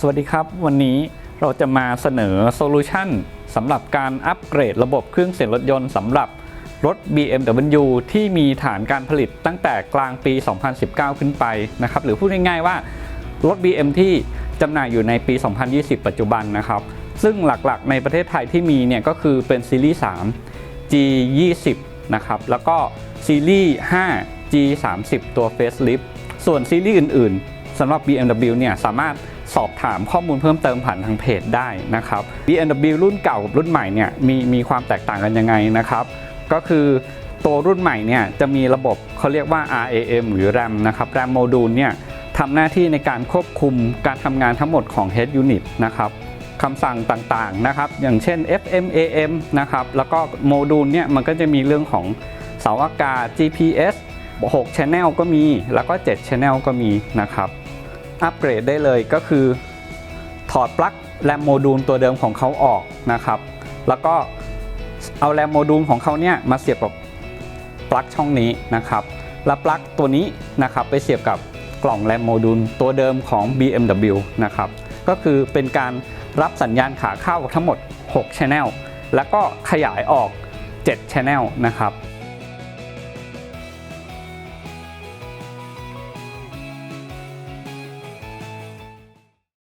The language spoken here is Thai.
สวัสดีครับ วันนี้เราจะมาเสนอโซลูชันสำหรับการอัปเกรดระบบเครื่องเสียงรถยนต์สำหรับรถ BMW ที่มีฐานการผลิตตั้งแต่กลางปี 2019 ขึ้นไปนะครับ หรือพูดง่ายๆว่ารถ BM ที่จำหน่ายอยู่ในปี 2020 ปัจจุบันนะครับ ซึ่งหลักๆ ในประเทศไทยที่มีเนี่ยก็คือเป็นซีรีส์ 3 G20 นะครับ แล้วก็ซีรีส์ 5 G30 ตัว Facelift ส่วนซีรีส์อื่นๆสำหรับ BMW เนี่ยสามารถ สอบถามข้อมูลเพิ่มเติมผ่านทางเพจได้นะครับ BMW รุ่นเก่ากับรุ่นใหม่เนี่ยมีมีความแตกต่างกันยังไงนะครับ ก็คือตัวรุ่นใหม่เนี่ยจะมีระบบเขาเรียกว่า RAM หรือ RAM นะครับ RAM โมดูลเนี่ยทำหน้าที่ในการควบคุมการทำงานทั้งหมดของ Head Unit นะครับคำสั่งต่างๆนะครับอย่างเช่น FM AM นะครับแล้วก็โมดูลเนี่ยมันก็จะมีเรื่องของเสาอากาศ GPS 6 Channel ก็มีแล้วก็ 7 Channel ก็มีนะครับ อัปเกรดได้เลยก็คือ ถอดปลั๊กแรมโมดูลตัวเดิมของเขาออกนะครับ แล้วก็เอาแรมโมดูลของเขาเนี่ยมาเสียบกับปลั๊กช่องนี้นะครับ แล้วปลั๊กตัวนี้นะครับไปเสียบกับกล่องแรมโมดูลตัวเดิมของ BMW นะครับ ก็คือเป็นการรับสัญญาณขาเข้าทั้งหมด 6 Channel แล้วก็ขยายออก 7 Channel นะครับ